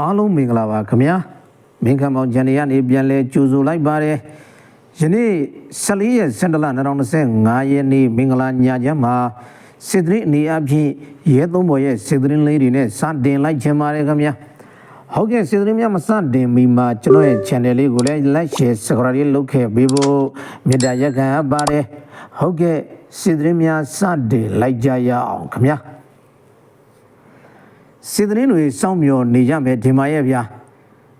အားလုံးမင်္ဂလာပါခင်ဗျာမင်္ဂမောင်ဂျန်နေကနေပြန်လဲကြိုဆိုလိုက်ပါတယ်ယနေ့14ရက်17လ2025ရက်နေ့မင်္ဂလာညချမ်းမှာစစ်သတင်းအနေအချင်းရဲသုံးဘော်ရဲ့စစ်သတင်းလေးတွေနဲ့စတင်လိုက်ချင်ပါတယ်ခင်ဗျာဟုတ်ကဲ့စစ်သတင်းများမစတင်မီမှာကျွန်တော်ရဲ့ channel လေးကိုလည်း like share subscribe လေးလုပ်ခဲ့ပေးဖို့မေတ္တာရက်ခံအပ်ပါတယ်ဟုတ်ကဲ့စစ်သတင်းများစတင်လိုက်ကြရအောင်ခင်ဗျာ စစ်သတင်းတွေစောင့်မျှော်နေကြမယ်ဒီမှာရဲ့ဗျာ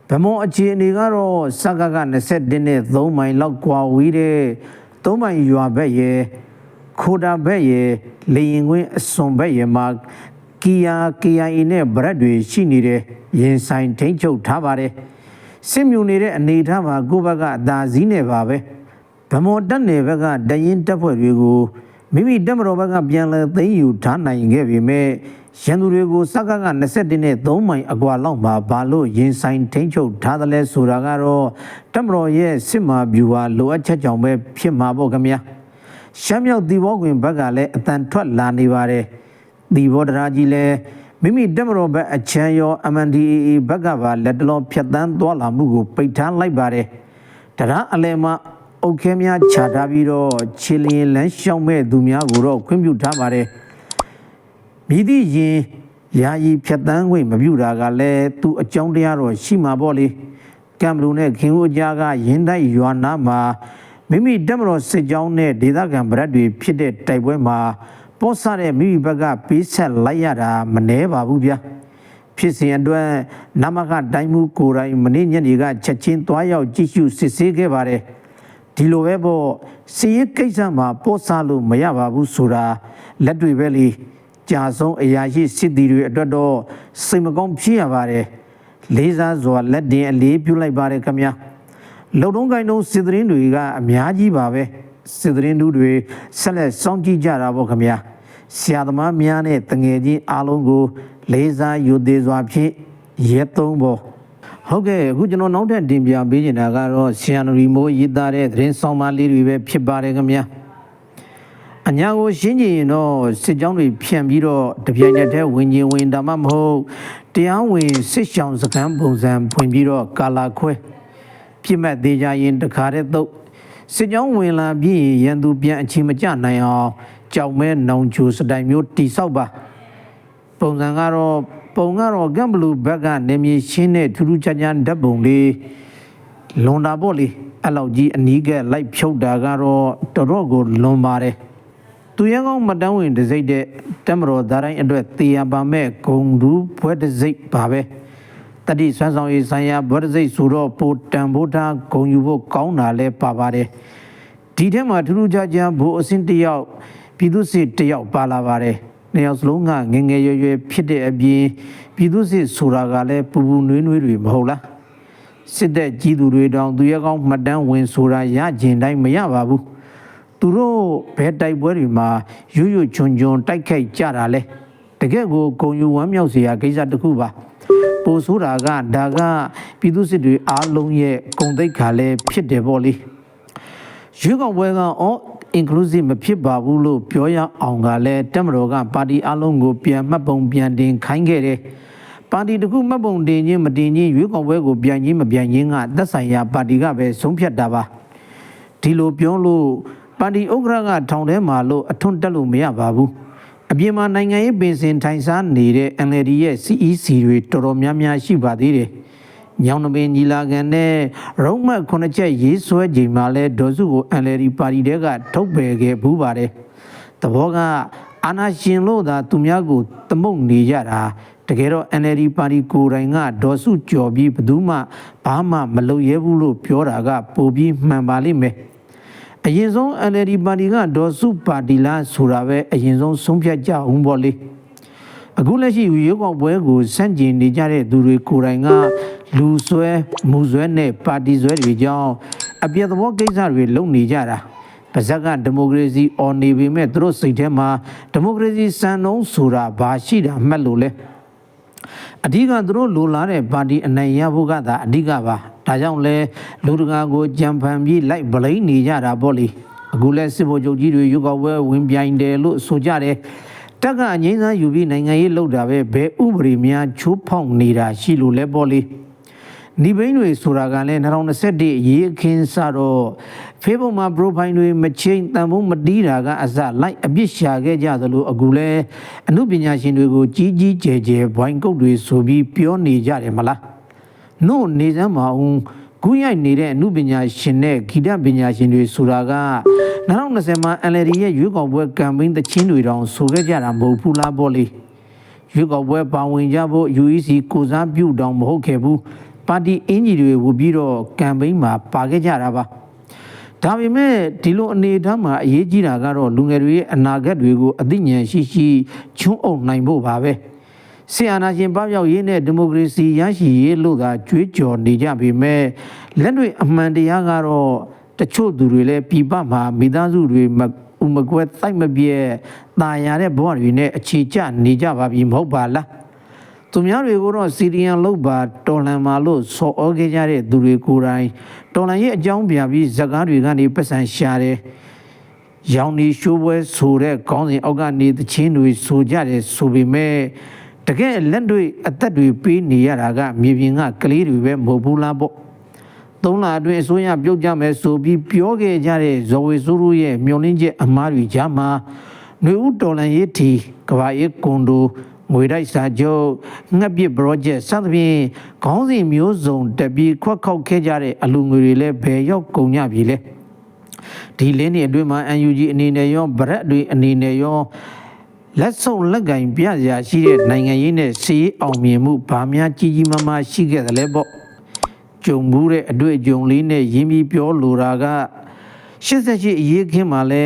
ဗမောအခြေအနေကတော့စက္ကက21နဲ့3မိုင်လောက်ကွာဝေးတဲ့3မိုင်ရွာဘက်ရဲ့ခိုတာဘက်ရဲ့လေရင်ကွင်းအစွန်ဘက်ရဲ့မှာကီယာ KIA နဲ့ဗရက်တွေရှိနေတဲ့ရင်ဆိုင်ထိန်းချုပ်ထားပါတယ်စစ်မြူနေတဲ့အနေအထားမှာကိုယ့်ဘက်ကအသာစီးနေပါပဲဗမောတက်နယ်ဘက်ကတရင်တက်ဖွဲ့တွေကိုမိမိတက်မတော်ဘက်ကပြန်လဲသိမ်းယူထားနိုင်ခဲ့ပြီမဲ့ ရန်သူတွေကိုစက္ကက21နဲ့3မိုင်အကွာလောက်မှာဘာလို့ရင်ဆိုင်ထိန်းချုပ်ထားသလဲဆိုတာကတော့တက်မတော်ရဲ့စစ်မာဗျူဟာလိုအပ်ချက်ကြောင့်ပဲဖြစ်မှာပေါ့ခင်ဗျာရှမ်းမြောက်ဒီဘောကွင်ဘက်ကလည်းအတန်ထွက်လာနေပါတယ်ဒီဘောဒရာကြီးလည်းမိမိတက်မတော်ဘက်အချမ်းရော MNDAA ဘက်ကပါလက်တလုံးဖြတ်တန်းသွားလာမှုကိုပိတ်ထားလိုက်ပါတယ်တရားအလဲမှာအုတ်ခဲများခြာထားပြီးတော့ခြေလျင်လမ်းရှောက်မဲ့သူများကိုတော့ခွင့်ပြုထားပါတယ် မြည်သည့်ရင်ယာယီဖြတ်တန်းခွင့်မပြုတာကလည်းသူအကြောင်းတရားတော့ရှိမှာပေါ့လေကမ်ဘလူနဲ့ခင်ဦးအကြားကရင်းတိုက်ရွာနာမှာမိမိတက်မတော်စစ်ကြောင်းနဲ့ဒေသခံဗရက်တွေဖြစ်တဲ့တိုက်ပွဲမှာပေါ်ဆတဲ့မိမိဘက်ကပေးဆက်လိုက်ရတာမနှဲပါဘူးဗျာဖြစ်စဉ်အတွက်နမကတိုင်းမှုကိုယ်တိုင်မနေ့ညနေကချက်ချင်းသွားရောက်ကြည့်ရှုစစ်ဆေးခဲ့ပါတယ်ဒီလိုပဲပေါ့စီရင်ကိစ္စမှာပို့စားလို့မရပါဘူးဆိုတာလက်တွေပဲလေ ကြာဆုံးအရာရှိစစ်သည်တွေအတွက်တော့စိတ်မကောင်းဖြစ်ရပါတယ်လေးစားစွာလက်တင်အလေးပြုလိုက်ပါတယ်ခင်ဗျာလုံတုံးကိုင်းတုံးစစ်သတင်းတွေကအများကြီးပါပဲစစ်သတင်းတွေဆက်လက်စောင့်ကြည့်ကြတာပေါ့ခင်ဗျာဆရာသမားများနဲ့တငယ်ချင်းအားလုံးကို လေးစားယူသေးစွာဖြင့်ရဲသုံးပေါ်ဟုတ်ကဲ့အခုကျွန်တော်နောက်ထပ်တင်ပြပေးနေတာကတော့ဆီယန်ရီမိုးရေးသားတဲ့သတင်းဆောင်မလေးတွေပဲဖြစ်ပါတယ်ခင်ဗျာ အညာကိုရှင်းကြည့်ရင်တော့စစ်ကြောင်းတွေဖြန့်ပြီးတော့တပြိုင်နက်တည်းဝင်ချင်းဝင်ဒါမှမဟုတ်တရားဝင်စစ်ရှောင်စခန်းပုံစံဖွင့်ပြီးတော့ကာလာခွဲပြစ်မှတ်သေးကြရင်တခါတည်းသုတ်စစ်ကြောင်းဝင်လာပြီးရင်ရန်သူပြန်အချိန်မကျနိုင်အောင်ကြောက်မဲနောင်ချိုစတိုင်မျိုးတိဆောက်ပါပုံစံကတော့ပုံကတော့ကမ်ဘလူးဘက်ကနေမြေရှင်းတဲ့ထူးထူးခြားခြားဓာတ်ပုံလေးလွန်တာပေါ့လေအဲ့လောက်ကြီးအနီးကပ်လိုက်ဖြုတ်တာကတော့တော်တော်ကိုလွန်ပါတယ် သူရဲကောင်းမတန်းဝင်တစိမ့်တဲ့တက်မတော်သားတိုင်းအတွက်တေရပါမဲ့ဂုံဒူးဘွဲတစိမ့်ပါပဲတတိဆွမ်းဆောင်ရေးဆိုင်ရာဗဒစိတ်ဆိုတော့ပိုတန်ဖိုးထားဂုံယူဖို့ကောင်းတာလဲပါပါတယ်ဒီထဲမှာထူးထူးခြားခြားဘိုးအစင်းတစ်ယောက်ပြည်သူစစ်တစ်ယောက်ပါလာပါတယ်နှစ်ယောက်စလုံးကငယ်ငယ်ရွယ်ရွယ်ဖြစ်တဲ့အပြင်ပြည်သူစစ်ဆိုတာကလည်းပူပူနွေးနွေးတွေမဟုတ်လားစစ်တဲ့ကြီးသူတွေတောင်သူရဲကောင်းမှတ်တမ်းဝင်ဆိုတာရကျင်တိုင်းမရပါဘူး သူတို့ဘယ်တိုက်ပွဲတွေမှာရွရွချွန်ချွန်တိုက်ခိုက်ကြတာလဲတကယ့်ကိုဂုံယူဝမ်းမြောက်စရာကိစ္စတစ်ခုပါပိုဆိုတာကဒါကပြည်သူစစ်တွေအားလုံးရဲ့ဂုံတိတ်ခါလဲဖြစ်တယ်ပေါ့လေရွေးကောက်ပွဲကအော် inclusive မဖြစ်ပါဘူးလို့ပြောရအောင်ကလည်းတက်မတော်ကပါတီအားလုံးကိုပြန်မှတ်ပုံပြန်တင်ခိုင်းခဲ့တယ်ပါတီတစ်ခုမှတ်ပုံတင်ခြင်းမတင်ခြင်းရွေးကောက်ပွဲကိုပြန်ခြင်းမပြန်ခြင်းကသက်ဆိုင်ရာပါတီကပဲဆုံးဖြတ်တာပါဒီလိုပြောလို့ ပါတီဥက္ကဋ္ဌကထောင်ထဲမှာလို့အထွန်းတက်လို့မရပါဘူးအပြင်မှာနိုင်ငံရေးပင်စင်ထိုင်စားနေတဲ့ NLD ရဲ့ CEC တွေတော်တော်များများရှိပါသေးတယ်။ညောင်နှပင်ညီလာခံနဲ့ရုံးမှတ်ခုနှစ်ချက်ရေးဆွဲချိန်မှာလဲဒေါ်စုကို NLD ပါတီတဲကထုတ်ပယ်ခဲ့ဘူးပါတယ်။သဘောကအာနာရှင်လို့သာသူများကိုသမုတ်နေကြတာတကယ်တော့ NLD ပါတီကိုယ်တိုင်ကဒေါ်စုကြော်ပြီးဘယ်သူမှဘာမှမလုပ်ရဲဘူးလို့ပြောတာက ပိုပြီးမှန်ပါလိမ့်မယ်။ အရင်ဆုံး NLD ပါတီကဒေါ်စုပါတီလားဆိုတာပဲအရင်ဆုံးဆုံးဖြတ်ကြအောင်ပေါ့လေအခုလက်ရှိရွေးကောက်ပွဲကိုစန့်ကျင်နေကြတဲ့သူတွေကိုယ်တိုင်ကလူဆွဲမူဆွဲနဲ့ပါတီဆွဲတွေကြောင့်အပြည့်သဘောကိစ္စတွေလုပ်နေကြတာပါဇက်ကဒီမိုကရေစီအော်နေပေမဲ့သူတို့စိတ်ထဲမှာဒီမိုကရေစီစံနှုန်းဆိုတာဘာရှိတာမှတ်လို့လဲ အဓိကသူတို့လိုလားတဲ့ပါတီအနိုင်ရဖို့ကသာအဓိကပါဒါကြောင့်လဲလူတကာကိုကြံဖန်ပြီးလိုက်ဗလိမ့်နေကြတာပေါ့လေအခုလဲစစ်ဗိုလ်ချုပ်ကြီးတွေရုပ်ောက်ပွဲဝင်ပြိုင်တယ်လို့ဆိုကြတယ်တက်ကအငိမ့်စားယူပြီးနိုင်ငံရေးလှုပ်တာပဲဘယ်ဥပဒေများချိုးဖောက်နေတာရှိလို့လဲပေါ့လေ ဒီဘိန်းတွေဆိုတာကလည်း2021အရေးအခင်းစတော့ Facebook မှာ profile တွေမချိန်တန်ဖို့မတီးတာကအစလိုက်အပြစ်ရှာခဲ့ကြသလိုအခုလဲအမှုပညာရှင်တွေကိုကြီးကြီးကျယ်ကျယ်ဘွိုင်းကုတ်တွေဆိုပြီးပြောနေကြတယ်မလားနို့နေစမ်းမအောင်ခုရိုက်နေတဲ့အမှုပညာရှင်နဲ့ဂီတပညာရှင်တွေဆိုတာက2020မှာ NLD ရဲ့ရွေးကောက်ပွဲကမ်ပိန်းတချင်းတွေတောင်ဆိုခဲ့ကြတာမဟုတ်ဘူးလားပေါ့လေရွေးကောက်ပွဲပါဝင်ကြဖို့ UEC ကိုစားပြုတောင်မဟုတ်ခဲ့ဘူး ပါတီအင်ဂျီတွေဝပြီးတော့ကမ်ပိန်းမှာပါခဲ့ကြတာပါဒါပေမဲ့ဒီလိုအနေအထားမှာအရေးကြီးတာကတော့လူငယ်တွေရဲ့အနာဂတ်တွေကိုအသိဉာဏ်ရှိရှိချွန်းအောင်နိုင်ဖို့ပါပဲဆီအာနာရှင်ပပျောက်ရေးနဲ့ဒီမိုကရေစီရရှိရေးလို့သာကြွေးကြော်နေကြပေမဲ့လက်တွေအမှန်တရားကတော့တချို့သူတွေလည်းပြည်ပမှာမိသားစုတွေဥမကွဲတိုက်မပြဲတာယာတဲ့ဘဝတွေနဲ့အခြေကျနေကြပါပြီမဟုတ်ပါလား သူများတွေကိုတော့စီရီယန်လောက်ပါတော်လန်မာလို့ဆော်ဩခဲ့ကြတဲ့သူတွေကိုယ်တိုင်တော်လန်ရဲ့အကြောင်းပြပြီးဇကားတွေကနေပတ်စံရှာတယ်ရောင်နေရှိုးပွဲဆိုတဲ့ခေါင်းစဉ်အောက်ကနေသချင်းတွေဆိုကြတယ်ဆိုပေမဲ့တကယ်လက်တွေအသက်တွေပေးနေရတာကမြေပြင်ကကလေးတွေပဲမဟုတ်ဘူးလားပေါ့သုံးလအတွင်းအစိုးရပြုတ်ကြမယ်ဆိုပြီးပြောခဲ့ကြတဲ့ဇော်ဝေဆိုးတို့ရဲ့မျောလင်းချက်အမားတွေကြားမှာຫນွေဦးတော်လန်ရေးတီကဘာရေးကွန်ဒို ငွေတိုက်စာချုပ်ငှက်ပစ် project စသဖြင့်ခေါင်းစဉ်မျိုးစုံတက်ပြီးခွက်ခောက်ခဲ့ကြတဲ့အလူငွေတွေလည်းဘယ်ရောက်ကုန်ကြပြီလဲဒီလင်းနေအတွင်းမှာ UNG အနေနဲ့ရောဗရက်တွေအနေနဲ့ရောလက်ဆုံလက်ကင်ပြရာရှိတဲ့နိုင်ငံရေးနဲ့စီးအောင်မြင်မှုဗာများကြီးကြီးမားမားရှိခဲ့တယ်လေပေါ့ကြုံမှုတဲ့အတွေ့အကြုံလေးနဲ့ရင်းပြီးပြောလိုတာက88အရေးခင်းမှာလဲ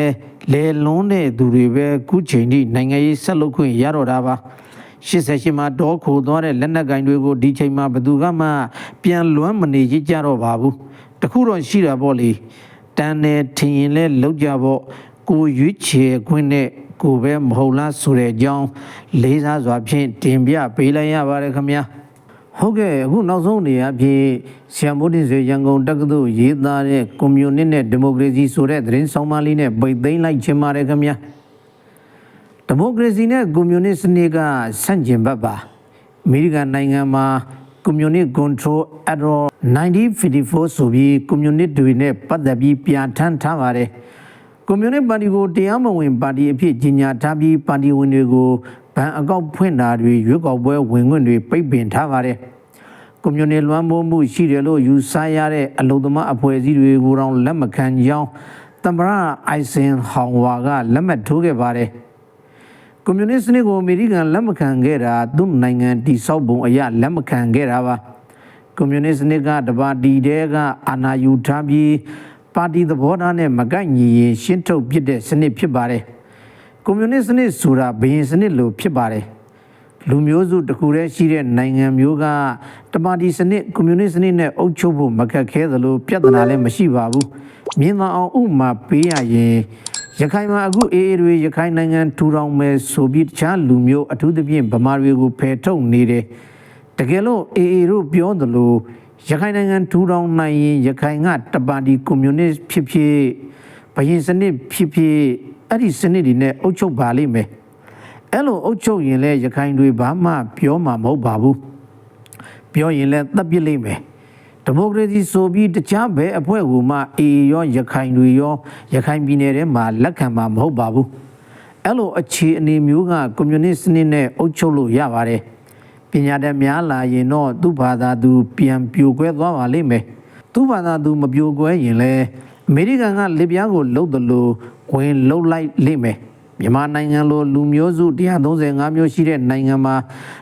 လဲလွန်းတဲ့သူတွေပဲခုချိန်ထိနိုင်ငံရေးဆက်လုပ်ခွင့်ရတော့တာပါ 88မှာတောခိုသွားတဲ့လက်နက်ကင်တွေကိုဒီချိန်မှာဘယ်သူကမှပြန်လွမ်းမနေကြကြတော့ပါဘူးတခုတော့ရှိတာပေါ့လေတန်တယ်ထင်ရင်လဲလောက်ကြပေါ့ကိုရွေးချယ်ခွင့်နဲ့ကိုပဲမဟုတ်လားဆိုတဲ့အကြောင်းလေးစားစွာဖြင့်တင်ပြပေးလိုက်ရပါတယ်ခင်ဗျာဟုတ်ကဲ့အခုနောက်ဆုံးနေရာဖြစ်ဆရာမိုးတင်စေရန်ကုန်တက္ကသိုလ်ရေးသားတဲ့ကွန်မြူနစ်နဲ့ဒီမိုကရေစီဆိုတဲ့သတင်းဆောင်မလေးနဲ့ပိတ်သိမ်းလိုက်ခြင်းပါတယ်ခင်ဗျာ ဒီမိုကရေစီနဲ့ကွန်မြူနစ်စနစ်ကဆန့်ကျင်ဘက်ပါအမေရိကန်နိုင်ငံမှာကွန်မြူနစ် control error 1954ဆိုပြီးကွန်မြူနစ်တွေနဲ့ပတ်သက်ပြီးပြန်ထမ်းထားပါတယ်ကွန်မြူနစ်ပါတီကိုတရားမဝင်ပါတီအဖြစ်ကြီးညာထားပြီးပါတီဝင်တွေကိုဗန်အကောက်ဖွင့်တာတွေရွေးကောက်ပွဲဝင်ခွင့်တွေပိတ်ပင်ထားပါတယ်။ကွန်မြူနတီလွှမ်းမိုးမှုရှိတယ်လို့ယူဆရတဲ့အလုံသမားအဖွဲ့အစည်းတွေကိုတောင်လက်မခံကြောင်းတမရအိုင်စင်ဟောင်ဝါကလက်မှတ်ထိုးခဲ့ပါတယ်။ ကွန်မြူနစ်စနစ်ကိုအမေရိကန်လက်မခံခဲ့တာသူ့နိုင်ငံတိဆောက်ပုံအရလက်မခံခဲ့တာပါ။ကွန်မြူနစ်စနစ်ကတပါတီတဲကအာဏာယူထားပြီးပါတီသဘောထားနဲ့မကိုက်ညီရင်ရှင်းထုတ်ပြစ်တဲ့စနစ်ဖြစ်ပါတယ်။ကွန်မြူနစ်စနစ်ဆိုတာဘယင်စနစ်လိုဖြစ်ပါတယ်။လူမျိုးစုတစ်ခုတည်းရှိတဲ့နိုင်ငံမျိုးကတပါတီစနစ်ကွန်မြူနစ်စနစ်နဲ့အုပ်ချုပ်ဖို့မခက်ခဲသလိုပြဿနာလည်းမရှိပါဘူး။မြင်သာအောင်ဥမာပေးရရင် ရခိုင်မှာအခုအေးအေးတွေရခိုင်နိုင်ငံထူထောင်မယ်ဆိုပြီးတခြားလူမျိုးအထူးသဖြင့်ဗမာတွေကိုဖယ်ထုတ်နေတယ်။တကယ်လို့အေးအေးတို့ပြောသလိုရခိုင်နိုင်ငံထူထောင်နိုင်ရင်ရခိုင်ကတပါတီကွန်မြူနစ်ဖြစ်ဖြစ်ဘယင်စနစ်ဖြစ်ဖြစ်အဲ့ဒီစနစ်တွေနဲ့အုပ်ချုပ်ပါလိမ့်မယ်အဲ့လိုအုပ်ချုပ်ရင်လည်းရခိုင်တွေဘာမှပြောမှာမဟုတ်ပါဘူးပြောရင်လည်းတပ်ပစ်လိမ့်မယ် ဒီမိုကရေစီဆိုပြီးတခြားဘဲအဖွဲ့ကမှအေရောရခိုင်တွေရောရခိုင်ပြည်နယ်ထဲမှာလက်ခံမှာမဟုတ်ပါဘူးအဲ့လိုအခြေအနေမျိုးကကွန်မြူနစ်စနစ်နဲ့အုပ်ချုပ်လို့ရပါတယ်ပညာတတ်များလာရင်တော့သူ့ဘာသာသူပြန်ပြိုကွဲသွားပါလိမ့်မယ်သူ့ဘာသာသူမပြိုကွဲရင်လည်းအမေရိကန်ကလစ်ပြားကိုလှုပ်တယ်လို့ဝင်လှုပ်လိုက်လိမ့်မယ်မြန်မာနိုင်ငံလိုလူမျိုးစု135မျိုးရှိတဲ့နိုင်ငံမှာ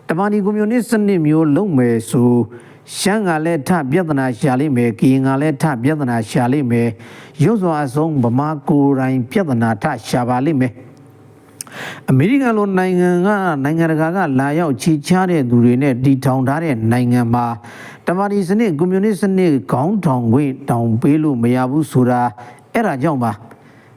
တပါတီကွန်မြူနစ်စနစ်မျိုးလုံးမယ်ဆို ရှမ်းကလည်းထပြဿနာရှာလိမ့်မယ်ကရင်ကလည်းထပြဿနာရှာလိမ့်မယ်ရုပ်စွာအဆုံးဗမာကိုယ်တိုင်ပြဿနာထရှာပါလိမ့်မယ်အမေရိကန်လိုနိုင်ငံကနိုင်ငံတကာကလာရောက်ခြေချတဲ့သူတွေနဲ့တည်ထောင်ထားတဲ့နိုင်ငံမှာတမာတီစနစ်ကွန်မြူနစ်စနစ်ခေါင်းထောင်ခွင့်တောင်ပေးလို့မရဘူးဆိုတာအဲ့ဒါကြောင့်ပါ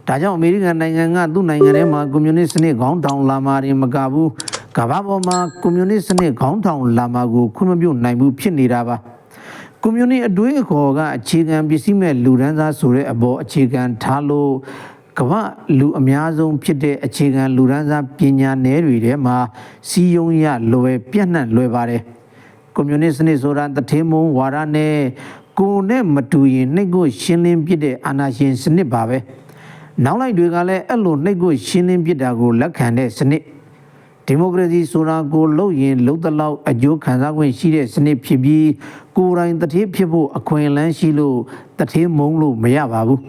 ဒါကြောင့်အမေရိကန်နိုင်ငံကသူ့နိုင်ငံထဲမှာကွန်မြူနစ်စနစ်ခေါင်းထောင်လာမှာရင်မကဘူး ကမ္ဘာပေါ်မှာကွန်မြူနစ်စနစ်ခေါင်းထောင်လာမှာကိုခွင့်မပြုနိုင်ဘူးဖြစ်နေတာပါကွန်မြူနစ်အတွေးအခေါ်ကအခြေခံပစ္စည်းမဲ့လူဒန်းစားဆိုတဲ့အပေါ်အခြေခံထားလို့ကမ္ဘာလူအများဆုံးဖြစ်တဲ့အခြေခံလူဒန်းစားပညာနယ်တွေထဲမှာစီယုံရလွယ်ပြန့်နှံ့လွယ်ပါတယ်ကွန်မြူနစ်စနစ်ဆိုတာတထေးမုံဝါဒနဲ့ကိုယ်နဲ့မတူရင်နှိတ်ကိုရှင်းလင်းပြတဲ့အာဏာရှင်စနစ်ပါပဲနောက်လိုက်တွေကလည်းအဲ့လိုနှိတ်ကိုရှင်းလင်းပြတာကိုလက်ခံတဲ့စနစ် ဒီမိုကရေစီဆိုတာကိုလုံရင်လုံတလောက်အကျိုးခံစား권ရှိတဲ့စနစ်ဖြစ်ပြီးကိုယ်တိုင်တထေးဖြစ်ဖို့အခွင့်အလမ်းရှိလို့တထေးမုံလို့မရပါဘူး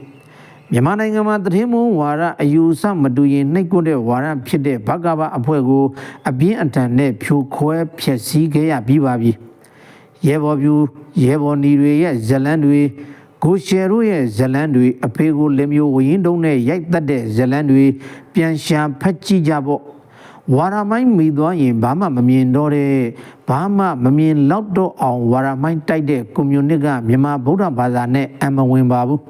မြန်မာနိုင်ငံမှာတထေးမုံဝါဒအယူဆမတူရင်နှိတ်ကွတဲ့ဝါဒဖြစ်တဲ့ဘကဘအဖွဲ့ကိုအပြင်းအထန်နဲ့ဖြိုခွဲဖျက်ဆီးခဲ့ရပြီးပါပြီရဲဘော်ပြူရဲဘော်နီတွေရဲ့ဇလန်းတွေကိုရှယ်တို့ရဲ့ဇလန်းတွေအဖေကိုလက်မျိုးဝရင်တုံးနဲ့ရိုက်တက်တဲ့ဇလန်းတွေပြန်ရှာဖက်ကြည့်ကြပေါ့ ဝါရမိုင်းမိသွားရင်ဘာမှမမြင်တော့တဲ့ဘာမှမမြင်တော့တော့အောင်ဝါရမိုင်းတိုက်တဲ့ကွန်မြူနစ်ကမြန်မာဗုဒ္ဓဘာသာနဲ့အမဝင်ပါဘူး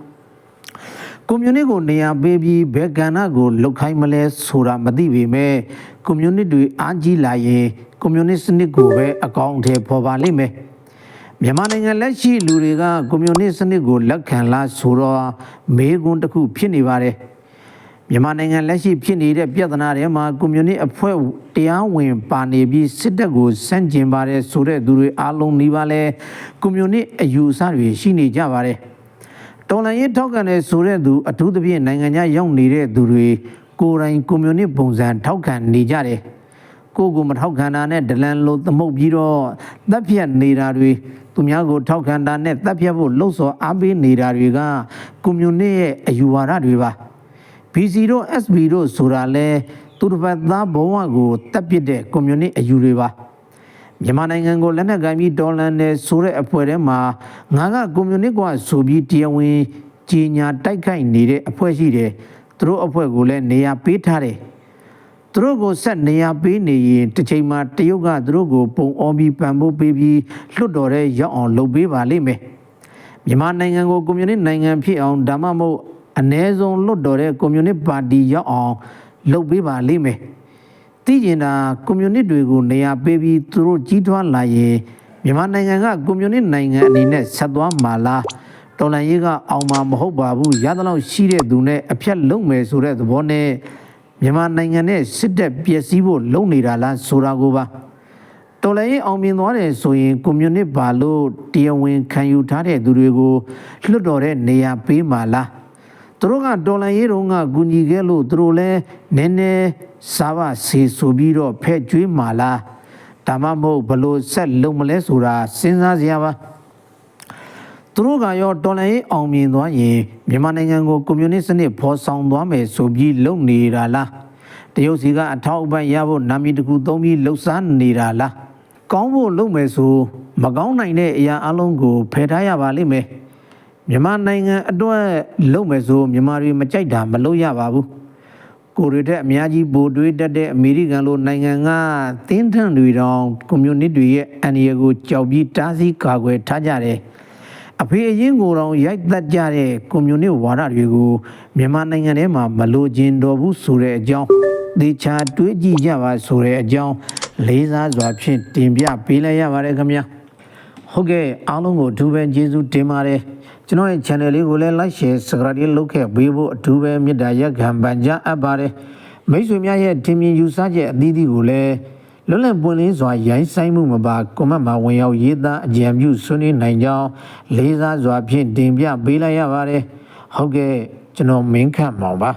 ကွန်မြူနစ်ကိုနေရာပေးပြီးဘယ်ကဏ္ဍကိုလုတ်ခိုင်းမလဲဆိုတာမသိပေမဲ့ကွန်မြူနစ်တွေအားကြီးလာရင်ကွန်မြူနစ်စနစ်ကိုပဲအကောင့်ထဲပေါ်ပါလိမ့်မယ်မြန်မာနိုင်ငံလက်ရှိလူတွေကကွန်မြူနစ်စနစ်ကိုလက်ခံလားဆိုတော့မေးခွန်းတစ်ခုဖြစ်နေပါတယ် မြန်မာနိုင်ငံလက်ရှိဖြစ်နေတဲ့ပြဿနာတွေမှာကွန်မြူနစ်အဖွဲ့တရားဝင်ပါနေပြီးစစ်တပ်ကိုစန့်ကျင်ပါတယ်ဆိုတဲ့သူတွေအားလုံးနှီးပါလဲကွန်မြူနစ်အယူအဆတွေရှိနေကြပါတယ်တော်လှန်ရေးထောက်ခံတဲ့ဆိုတဲ့သူအထူးသဖြင့်နိုင်ငံခြားရောက်နေတဲ့သူတွေကိုယ်တိုင်ကွန်မြူနစ်ပုံစံထောက်ခံနေကြတယ်ကိုကိုမထောက်ခံတာနဲ့ဒလန်လိုသမုတ်ပြီးတော့တပ်ဖြတ်နေတာတွေသူများကိုထောက်ခံတာနဲ့တပ်ဖြတ်ဖို့လှုံ့ဆော်အားပေးနေတာတွေကကွန်မြူနစ်ရဲ့အယူဝါဒတွေပါ BC တို့ SB တို့ဆိုတာလဲသူတစ်ပတ်သားဘဝကိုတပ်ပစ်တဲ့ကွန်မြူနစ်အယူတွေပါမြန်မာနိုင်ငံကိုလက်နက်ကင်ပြီးဒေါ်လန်နဲ့ဆိုတဲ့အဖွဲ့ထဲမှာငါကကွန်မြူနစ်ကဆိုပြီးတရားဝင်ကြီးညာတိုက်ခိုက်နေတဲ့အဖွဲ့ရှိတယ်သူတို့အဖွဲ့ကိုလည်းနေရာပေးထားတယ်သူတို့ကိုဆက်နေရာပေးနေရင်တစ်ချိန်မှာတရုတ်ကသူတို့ကိုပုံအောပြီးပံပိုးပေးပြီးလွတ်တော်တဲ့ရောက်အောင်လုပ်ပေးပါလိမ့်မယ်မြန်မာနိုင်ငံကိုကွန်မြူနစ်နိုင်ငံဖြစ်အောင်ဒါမှမဟုတ် အ ਨੇ ဆုံးလွတ်တော်တဲ့ကွန်မြူနစ်ပါတီရောက်အောင်လုပ်ပေးပါလိမ့်မယ်သိကျင်တာကွန်မြူနစ်တွေကိုနေရာပေးပြီးသူတို့ကြီးထွားလာရင်မြန်မာနိုင်ငံကကွန်မြူနစ်နိုင်ငံအနေနဲ့ဆက်သွားမှာလားတော်လန်ရေးကအောင်မှာမဟုတ်ပါဘူးရသလောက်ရှိတဲ့သူနဲ့အဖြတ်လုံးမယ်ဆိုတဲ့သဘောနဲ့မြန်မာနိုင်ငံနဲ့စစ်တပ်ပျက်စီးဖို့လုပ်နေတာလားဆိုတာကိုပါတော်လည်းရင်အောင်မြင်သွားတယ်ဆိုရင်ကွန်မြူနစ်ပါလို့တရားဝင်ခံယူထားတဲ့သူတွေကိုလွတ်တော်တဲ့နေရာပေးမှာလား သူတို့ကတော်လန်ရေးတုန်းကဂူညီခဲ့လို့သူတို့လည်းနည်းနည်းစားပါစေဆိုပြီးတော့ဖဲ့ကျွေးမှာလားဒါမှမဟုတ်ဘလို့ဆက်လုံးမလဲဆိုတာစဉ်းစားစရာပါသူတို့ကရောတော်လှန်ရေးအောင်မြင်သွားရင်မြန်မာနိုင်ငံကိုကွန်မြူနစ်စနစ်ဖော်ဆောင်သွားမယ်ဆိုပြီးလုပ်နေတာလားတရုတ်စီကအထောက်အပံ့ရဖို့နာမည်တစ်ခုသုံးပြီးလှုပ်ရှားနေတာလားကောင်းဖို့လုပ်မယ်ဆိုမကောင်းနိုင်တဲ့အရာအလုံးကိုဖယ်ထားရပါလိမ့်မယ် မြန်မာနိုင်ငံအတွက်လုပ်မယ်ဆိုမြန်မာတွေမကြိုက်တာမလုပ်ရပါဘူးကိုရီတဲ့အများကြီးဗိုလ်တွေးတတ်တဲ့အမေရိကန်လိုနိုင်ငံကတင်းထန်တွေတောင်ကွန်မြူနစ်တွေရဲ့အန်ရီကိုကြောက်ပြီးတားဆီးကာကွယ်ထားကြတယ်အဖေအရင်ကိုယ်တော်ရိုက်သက်ကြတဲ့ကွန်မြူနစ်ဝါဒတွေကိုမြန်မာနိုင်ငံထဲမှာမလိုချင်တော့ဘူးဆိုတဲ့အကြောင်းဒေချာတွေးကြည့်ကြပါဆိုတဲ့အကြောင်းလေးစားစွာဖြင့်တင်ပြပေးလိုက်ရပါတယ်ခင်ဗျာဟုတ်ကဲ့အားလုံးကိုအထူးပဲကျေးဇူးတင်ပါတယ် ကျွန်တော်ရဲ့ channel လေးကိုလည်း like share subscribe လုပ်ခဲ့ပေးဖို့အထူးပဲမေတ္တာရက်ခံပန်ကြားအပ်ပါတယ်မိတ်ဆွေများရဲ့ထင်မြင်ယူဆချက်အသီးသီးကိုလည်းလွတ်လပ်ပွင့်လင်းစွာရိုင်းဆိုင်မှုမပါကွန်မန့်မှာဝင်ရောက်ရေးသားအကြံပြုဆွေးနွေးနိုင်ကြောင်းလေးစားစွာဖြင့်တင်ပြပေးလိုက်ရပါတယ်ဟုတ်ကဲ့ကျွန်တော်မင်းခန့်မောင်ပါ